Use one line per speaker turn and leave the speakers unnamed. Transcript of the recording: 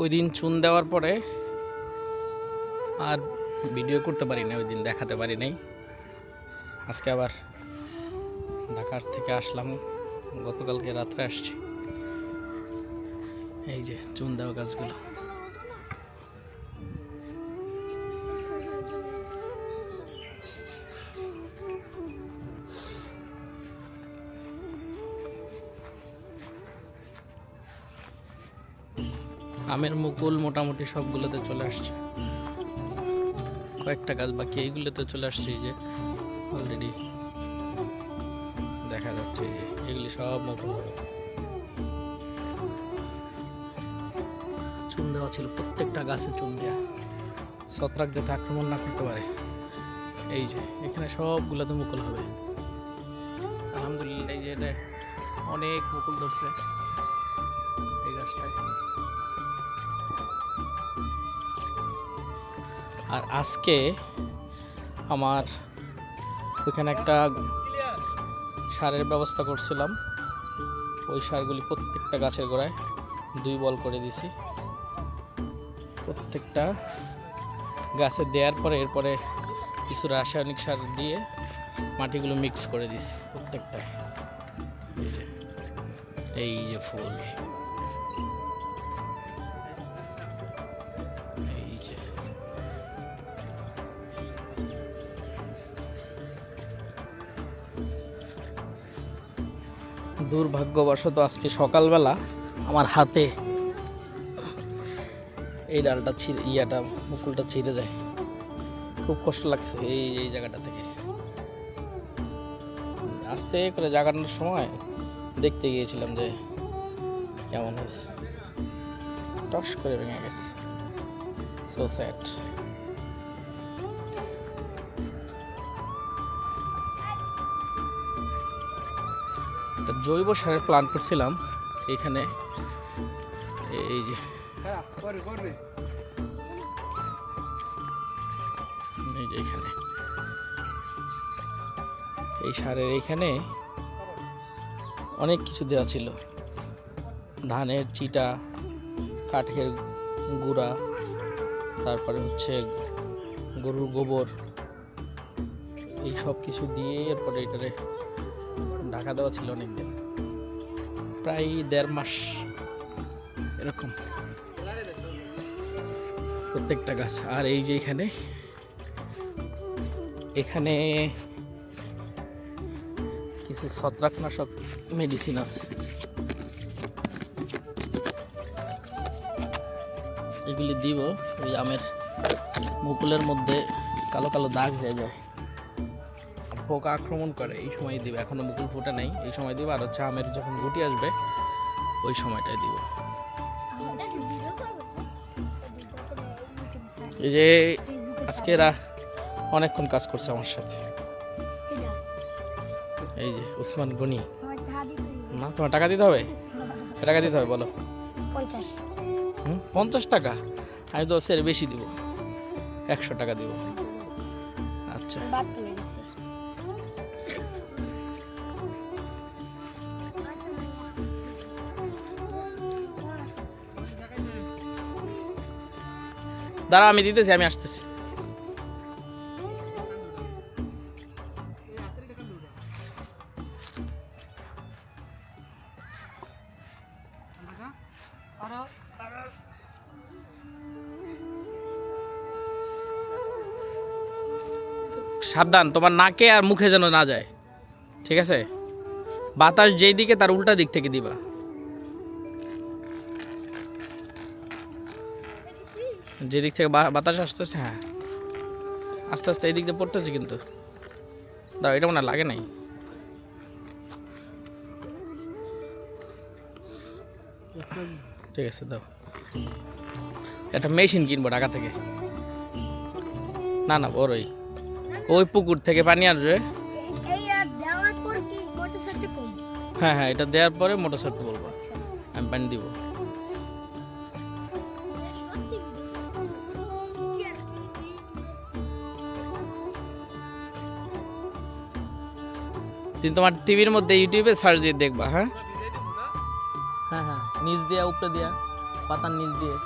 ওই দিন চুন দেওয়ার পরে আর ভিডিও করতে পারি না ওই দিন দেখাতে পারি নাই। আজকে আবার ঢাকার থেকে আসলাম, গতকালকে রাত্রে আসছি। এই যে চুন দেওয়া গাছগুলো। আমের মুকুল মোটামুটি সবগুলোতে চলে আসছে। কয়েকটা গাছ বাকি এইগুলোতে চলে আসছে এই যে অলরেডি দেখা যাচ্ছে এই যে এগুলি সব মুকুল হবে চুন দেওয়া ছিল প্রত্যেকটা গাছে চুন দেওয়া ছত্রাক যাতে আক্রমণ না করতে পারে এই যে এখানে সবগুলোতে মুকুল হবে। আলহামদুলিল্লাহ এই যে এটা অনেক মুকুল ধরছে এই গাছটায়। আর আজকে আমার ওইখানে একটা সারের ব্যবস্থা করছিলাম। ওই সারগুলি প্রত্যেকটা গাছের গোড়ায় দুই বল করে দিছি। প্রত্যেকটা গাছে দেওয়ার পরে এরপরে কিছু রাসায়নিক সার দিয়ে মাটিগুলো মিক্স করে দিছি প্রত্যেকটা এই যে এই যে ফুল। দুর্ভাগ্যবশত আজকে সকালবেলা আমার হাতে এই ডালটা ছিঁড়ে, ইয়াটা, মুকুলটা ছিঁড়ে যায়। খুব কষ্ট লাগছে এই এই জায়গাটা থেকে। আস্তে করে জাগানোর সময় দেখতে গিয়েছিলাম যে কেমন হয়েছে। টস করে ভেঙে গেছে। সো স্যাড জৈব সারের প্ল্যান করছিলাম। এখানে এই যে এই যে এখানে। এই সারের এইখানে অনেক কিছু দেওয়া ছিল। ধানের চিটা, কাঠের গুঁড়া, তারপরে হচ্ছে গরুর গোবর, এই সব কিছু দিয়ে এরপরে এটারে ঢাকা দেওয়া ছিল অনেক দিন। প্রায় দেড় মাস এরকম। প্রত্যেকটা গাছ। আর এই যে এখানে এখানে কিছু ছত্রাকনাশক মেডিসিন আছে। এগুলি দিব, ওই আমের মুকুলের মধ্যে কালো কালো দাগ হয়ে যায়। পোকা আক্রমণ করে। এই সময় দিব। এখনও মুকুল ফোটে নাই। এই সময় দিব। আর হচ্ছে আমের যখন গুটি আসবে, ওই সময়টায় দিব। এই যে আজকে এরা অনেকক্ষণ কাজ করছে আমার সাথে। এই যে উসমান গনি। না তোমার টাকা দিতে হবে? টাকা দিতে হবে বলো?
পঞ্চাশ
টাকা? আমি তো বেশি দিব। একশো টাকা দিব। আচ্ছা। দাঁড়া, আমি দিতেছি, আমি আসতেছি। সাবধান, তোমার নাকে আর মুখে যেন না যায়। ঠিক আছে? বাতাস যেই দিকে, তার উল্টা দিক থেকে দিবা। যেদিক থেকে বাতাস আসতেছে হ্যাঁ। আস্তে আস্তে এই দিক দিয়ে পড়তেছে কিন্তু। দাও এটা মনে লাগে নাই। ঠিক আছে দাও। একটা মেশিন কিনবো ঢাকা থেকে। না না বড়ই। ওই ওই পুকুর থেকে পানি আসবে।
মোটরসাইকেল
হ্যাঁ হ্যাঁ এটা দেওয়ার পরে মোটর সাইকেল বলব। আমি পানি দিব। তুমি তোমার টিভির মধ্যে ইউটিউবে সার্চ দিয়ে দেখবা হ্যাঁ? হ্যাঁ হ্যাঁ। নিচ দিয়া, উপরে দিয়া, পাতার নিচ দিয়ে।